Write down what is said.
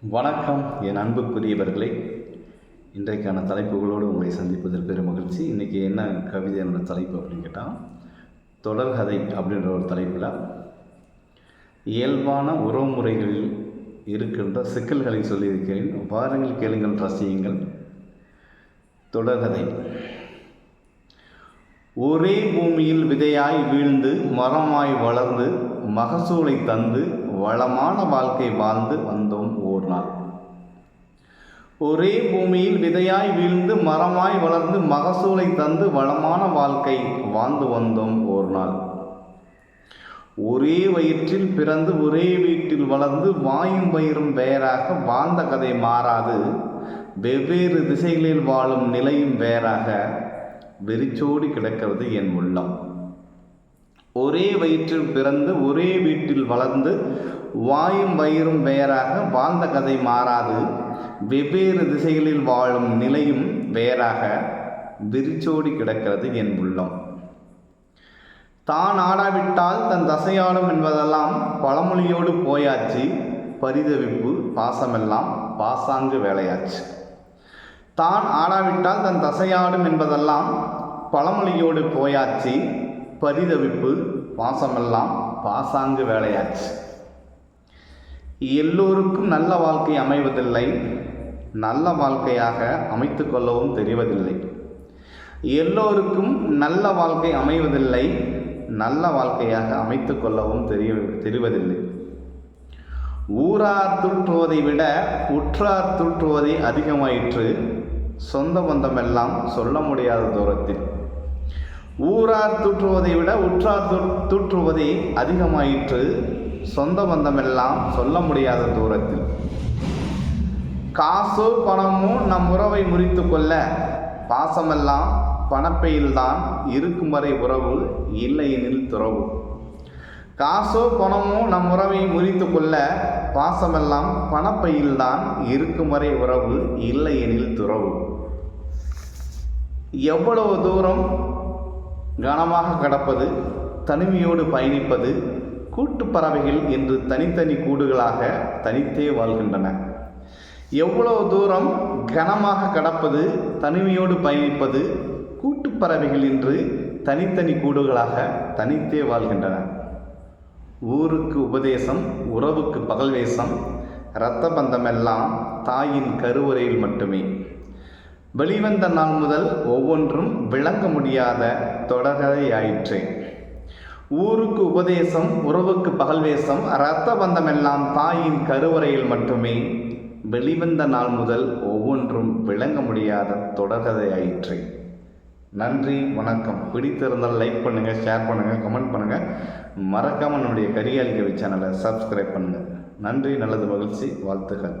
வணக்கம் என் அன்புக்குரியவர்களே. இன்றைக்கான தலைப்புகளோடு உங்களை சந்திப்பதில் பெரும் மகிழ்ச்சி. இன்றைக்கி என்ன கவிதை என்ற தலைப்பு அப்படின்னு கேட்டால் தொடர்கதை அப்படின்ற ஒரு தலைப்பில் இயல்பான உறவுமுறைகளில் இருக்கின்ற சிக்கல்களை சொல்லியிருக்கிறேன். வாருங்கள் கேளுங்கள் ரசியுங்கள். தொடர்கதை ஒரே பூமியில் விதையாய் வீழ்ந்து மரமாய் வளர்ந்து மகசூலை தந்து வளமான வாழ்க்கை வாழ்ந்து வந்தோம் ஓர் நாள். ஒரே பூமியில் விதையாய் வீழ்ந்து மரமாய் வளர்ந்து மகசூலை தந்து வளமான வாழ்க்கை வாழ்ந்து வந்தோம் ஓர் நாள். ஒரே வயிற்றில் பிறந்து ஒரே வீட்டில் வளர்ந்து வாயும் பயிரும் வேறாக வாழ்ந்த கதை மாறாது. வெவ்வேறு திசைகளில் வாழும் நிலையும் வேறாக வெறிச்சோடி கிடக்கிறது என் உள்ளம். ஒரே வயிற்றில் பிறந்து ஒரே வீட்டில் வளர்ந்து வாயும் வயிறும் வேறாக வாழ்ந்த கதை மாறாது. வெவ்வேறு திசைகளில் வாழும் நிலையும் வேறாக விரிச்சோடி கிடக்கிறது என் உள்ளம். தான் ஆடாவிட்டால் தன் தசையாடும் என்பதெல்லாம் பழமொழியோடு போயாச்சு. பரிதவிப்பு பாசமெல்லாம் பாசாங்கு வேலையாச்சு. தான் ஆடாவிட்டால் தன் தசையாடும் என்பதெல்லாம் பழமொழியோடு போயாச்சு. பரிதவிப்பு பாசமெல்லாம் பாசாங்கு வேலையாச்சு. எல்லோருக்கும் நல்ல வாழ்க்கை அமைவதில்லை நல்ல வாழ்க்கையாக அமைத்து கொள்ளவும் தெரிவதில்லை. எல்லோருக்கும் நல்ல வாழ்க்கை அமைவதில்லை நல்ல வாழ்க்கையாக அமைத்து கொள்ளவும் தெரிய தெரிவதில்லை. ஊரார் துற்றுவதை விட உற்றார் துற்றுவதை அதிகமாயிற்று. சொந்த பந்தமெல்லாம் சொல்ல முடியாத தூரத்தில். ஊரார் தூற்றுவதை விட உற்றார் தூற்றுவதே அதிகமாயிற்று. சொந்த பந்தமெல்லாம் சொல்ல முடியாத தூரத்தில். காசோ பணமோ நம் உறவை முறித்து கொள்ள. பாசமெல்லாம் பணப்பையில்தான் இருக்கும் வரை உறவு இல்லையெனில் துறவு. காசோ பணமோ நம் உறவை முறித்து கொள்ள. பாசமெல்லாம் பணப்பையில்தான் இருக்கும் வரை உறவு இல்லையெனில் துறவு. எவ்வளவு தூரம் கனமாக கடப்பது தனிமையோடு பயணிப்பது கூட்டு பறவைகள் என்று தனித்தனி கூடுகளாக தனித்தே வாழ்கின்றன. எவ்வளவு தூரம் கனமாக கடப்பது தனிமையோடு பயணிப்பது கூட்டு பறவைகள் என்று தனித்தனி கூடுகளாக தனித்தே வாழ்கின்றன. ஊருக்கு உபதேசம் உறவுக்கு பகல் வேஷம் இரத்த பந்தமெல்லாம் தாயின் கருவறையில் மட்டுமே. வெளிவந்த நாள் முதல் ஒவ்வொன்றும் விளங்க முடியாத தொடர்கதையாயிற்றே ஊருக்கு உபதேசம் உறவுக்கு பகல்வேசம் இரத்த பந்தமெல்லாம் தாயின் கருவறையில் மட்டுமே வெளிவந்த நாள் முதல் ஒவ்வொன்றும் விளங்க முடியாத தொடர்கதையாயிற்றே நன்றி வணக்கம். பிடித்திருந்தால் லைக் பண்ணுங்கள் ஷேர் பண்ணுங்கள் கமெண்ட் பண்ணுங்கள் மறக்காமல் நம்முடைய கரியாளிகவி சேனலை சப்ஸ்கிரைப் பண்ணுங்கள் நன்றி நல்லது மகிழ்ச்சி வாழ்த்துக்கள்.